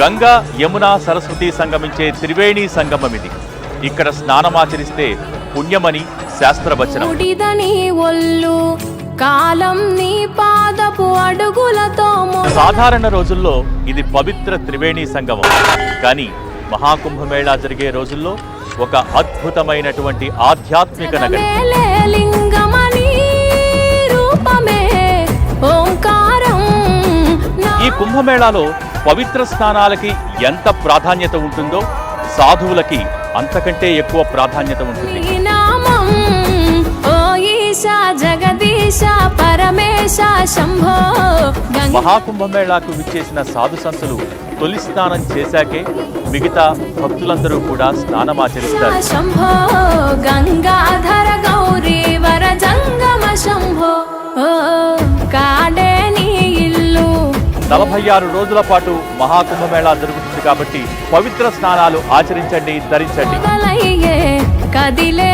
గంగా యమున సరస్వతి సంగమించే త్రివేణి సంగమం ఇది ఇక్కడ స్నానమాచరిస్తే పుణ్యమని శాస్త్రవచనం. ఒళ్ళు కాలం నీ పాదపు అడుగులతో సాధారణ రోజుల్లో ఇది పవిత్ర త్రివేణి సంగమం. కానీ మహాకుంభమేళా జరిగే రోజుల్లో ఒక అద్భుతమైనటువంటి ఆధ్యాత్మిక నగరి. ఈ కుంభమేళాలో పవిత్ర స్నానాలకి ఎంత ప్రాధాన్యత ఉంటుందో సాధువులకి అంతకంటే ఎక్కువ ప్రాధాన్యత ఉంటుంది. గంగా. మహాకుంభమేళాకు విచ్చేసిన సాధు సంతులు తొలి స్నానం చేశాకే మిగతా భక్తులందరూ కూడా స్నానమాచరిస్తారు నలభై ఆరు రోజుల పాటు మహాకుంభమేళా జరుగుతుంది కాబట్టి పవిత్ర స్నానాలు ఆచరించండి ధరించండి. కదిలే కదిలే